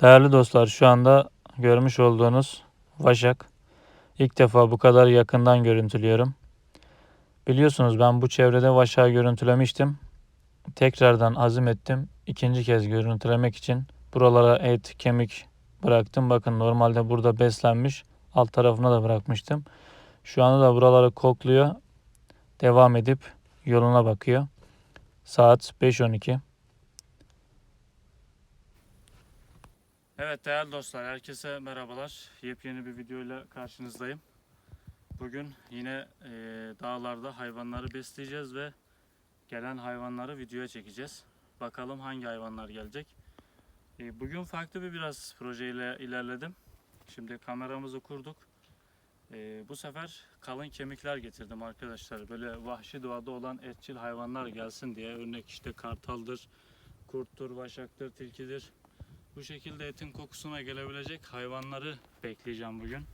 Değerli dostlar şu anda görmüş olduğunuz Vaşak. İlk defa bu kadar yakından görüntülüyorum. Biliyorsunuz ben bu çevrede Vaşak'ı görüntülemiştim. Tekrardan azim ettim. İkinci kez görüntülemek için buralara et, kemik bıraktım. Bakın normalde burada beslenmiş. Alt tarafına da bırakmıştım. Şu anda da buraları kokluyor. Devam edip yoluna bakıyor. Saat 5.12. Evet değerli dostlar, herkese merhabalar. Yepyeni bir videoyla karşınızdayım. Bugün yine e, dağlarda hayvanları besleyeceğiz ve gelen hayvanları videoya çekeceğiz. Bakalım hangi hayvanlar gelecek. E, bugün farklı bir biraz projeyle ilerledim. Şimdi kameramızı kurduk. E, bu sefer kalın kemikler getirdim arkadaşlar. Böyle vahşi doğada olan etçil hayvanlar gelsin diye. Örnek işte kartaldır, kurttur, vaşaktır, tilkidir. Bu şekilde etin kokusuna gelebilecek hayvanları bekleyeceğim bugün.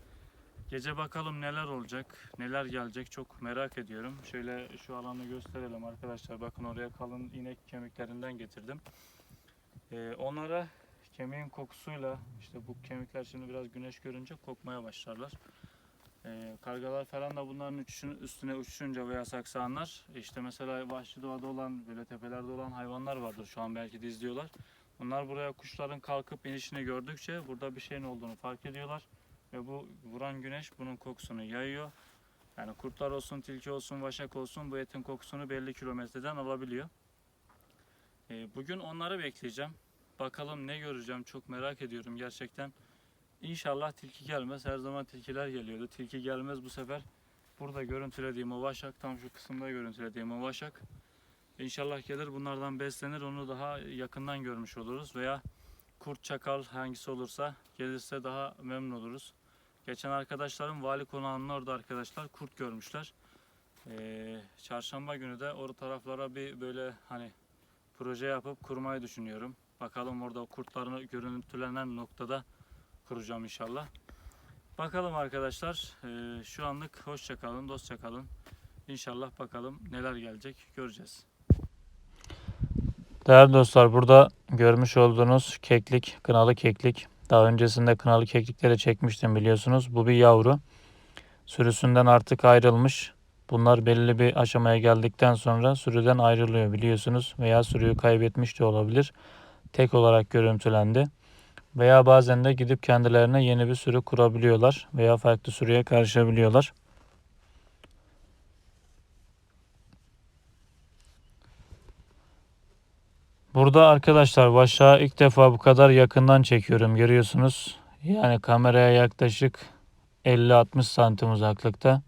Gece bakalım neler olacak, neler gelecek çok merak ediyorum. Şöyle şu alanı gösterelim arkadaşlar. Bakın oraya kalın inek kemiklerinden getirdim. Ee, onlara kemiğin kokusuyla, işte bu kemikler şimdi biraz güneş görünce kokmaya başlarlar. Ee, kargalar falan da bunların uçuşun, üstüne uçuşunca veya saksanlar, işte mesela vahşi doğada olan, böyle tepelerde olan hayvanlar vardır şu an belki de izliyorlar. Bunlar buraya kuşların kalkıp inişini gördükçe burada bir şeyin olduğunu fark ediyorlar. Ve bu vuran güneş bunun kokusunu yayıyor. Yani kurtlar olsun, tilki olsun, vaşak olsun bu etin kokusunu belli kilometreden alabiliyor. Ee, bugün onları bekleyeceğim. Bakalım ne göreceğim çok merak ediyorum gerçekten. İnşallah tilki gelmez. Her zaman tilkiler geliyordu. Tilki gelmez bu sefer. Burada görüntülediğim o vaşak, tam şu kısımda görüntülediğim o vaşak. İnşallah gelir bunlardan beslenir onu daha yakından görmüş oluruz veya kurt çakal hangisi olursa gelirse daha memnun oluruz. Geçen arkadaşlarım vali konağının orada arkadaşlar kurt görmüşler. Ee, çarşamba günü de orada taraflara bir böyle hani proje yapıp kurmayı düşünüyorum. Bakalım orada kurtların görüntülenen noktada kuracağım inşallah. Bakalım arkadaşlar ee, şu anlık hoşça kalın dostça. İnşallah bakalım neler gelecek göreceğiz. Değerli dostlar burada görmüş olduğunuz keklik, kınalı keklik. Daha öncesinde kınalı keklikleri çekmiştim biliyorsunuz. Bu bir yavru. Sürüsünden artık ayrılmış. Bunlar belli bir aşamaya geldikten sonra sürüden ayrılıyor biliyorsunuz. Veya sürüyü kaybetmiş de olabilir. Tek olarak görüntülendi. Veya bazen de gidip kendilerine yeni bir sürü kurabiliyorlar. Veya farklı sürüye karışabiliyorlar. Burada arkadaşlar Vaşak'ı ilk defa bu kadar yakından çekiyorum görüyorsunuz. Yani kameraya yaklaşık 50-60 santim uzaklıkta.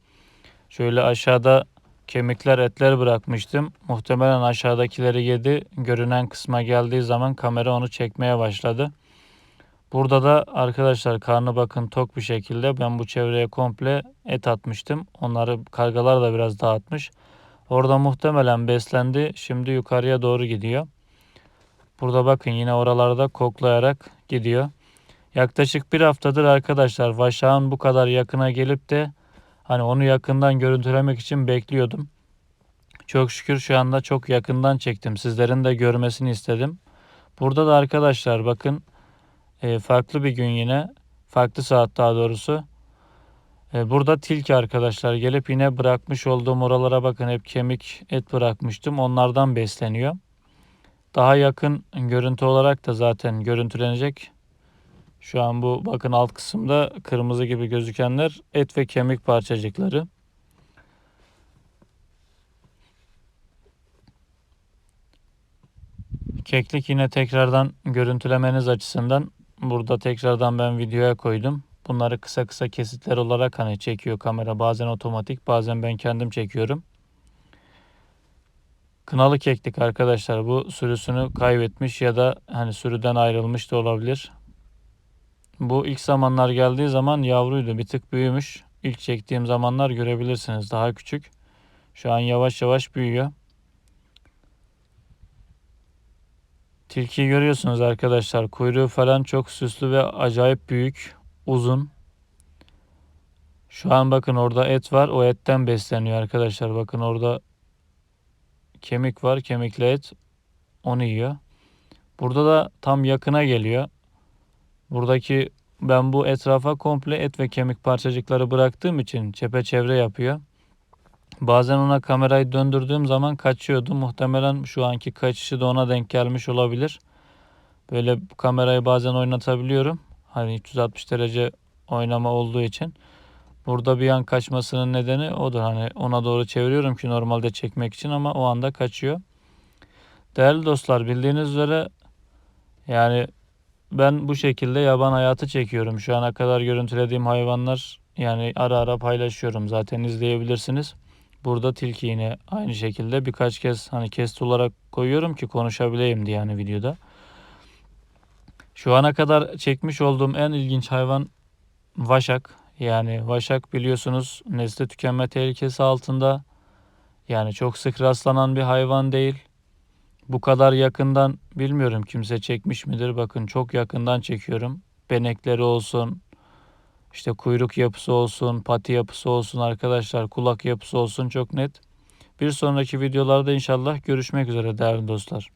Şöyle aşağıda kemikler etler bırakmıştım. Muhtemelen aşağıdakileri yedi. Görünen kısma geldiği zaman kamera onu çekmeye başladı. Burada da arkadaşlar karnı bakın tok bir şekilde ben bu çevreye komple et atmıştım. Onları kargalar da biraz dağıtmış. Orada muhtemelen beslendi. Şimdi yukarıya doğru gidiyor. Burada bakın yine oralarda koklayarak gidiyor. Yaklaşık bir haftadır arkadaşlar Vaşak'ın bu kadar yakına gelip de hani onu yakından görüntülemek için bekliyordum. Çok şükür şu anda çok yakından çektim. Sizlerin de görmesini istedim. Burada da arkadaşlar bakın e, farklı bir gün yine farklı saat daha doğrusu. E, burada tilki arkadaşlar gelip yine bırakmış olduğum oralara bakın hep kemik et bırakmıştım. Onlardan besleniyor. Daha yakın görüntü olarak da zaten görüntülenecek. Şu an bu bakın alt kısımda kırmızı gibi gözükenler et ve kemik parçacıkları. Keklik yine tekrardan görüntülemeniz açısından burada tekrardan ben videoya koydum. Bunları kısa kısa kesitler olarak hani çekiyor kamera. Bazen otomatik bazen ben kendim çekiyorum. Kınalı keklik arkadaşlar bu sürüsünü kaybetmiş ya da hani sürüden ayrılmış da olabilir. Bu ilk zamanlar geldiği zaman yavruydu bir tık büyümüş. İlk çektiğim zamanlar görebilirsiniz daha küçük. Şu an yavaş yavaş büyüyor. Tilkiyi görüyorsunuz arkadaşlar. Kuyruğu falan çok süslü ve acayip büyük, uzun. Şu an bakın orada et var. O etten besleniyor arkadaşlar. Bakın orada kemik var. Kemikli et. Onu yiyor. Burada da tam yakına geliyor. Buradaki ben bu etrafa komple et ve kemik parçacıkları bıraktığım için çepeçevre yapıyor. Bazen ona kamerayı döndürdüğüm zaman kaçıyordu. Muhtemelen şu anki kaçışı da ona denk gelmiş olabilir. Böyle kamerayı bazen oynatabiliyorum. Hani 360 derece oynama olduğu için. Burada bir an kaçmasının nedeni odur. Hani ona doğru çeviriyorum ki normalde çekmek için ama o anda kaçıyor. Değerli dostlar bildiğiniz üzere yani ben bu şekilde yaban hayatı çekiyorum. Şu ana kadar görüntülediğim hayvanlar yani ara ara paylaşıyorum. Zaten izleyebilirsiniz. Burada tilki yine aynı şekilde birkaç kez hani kesit olarak koyuyorum ki konuşabileyim diye yani videoda. Şu ana kadar çekmiş olduğum en ilginç hayvan vaşak. Yani vaşak biliyorsunuz nesli tükenme tehlikesi altında. Yani çok sık rastlanan bir hayvan değil. Bu kadar yakından bilmiyorum kimse çekmiş midir. Bakın çok yakından çekiyorum. Benekleri olsun, işte kuyruk yapısı olsun, pati yapısı olsun arkadaşlar, kulak yapısı olsun çok net. Bir sonraki videolarda inşallah görüşmek üzere değerli dostlar.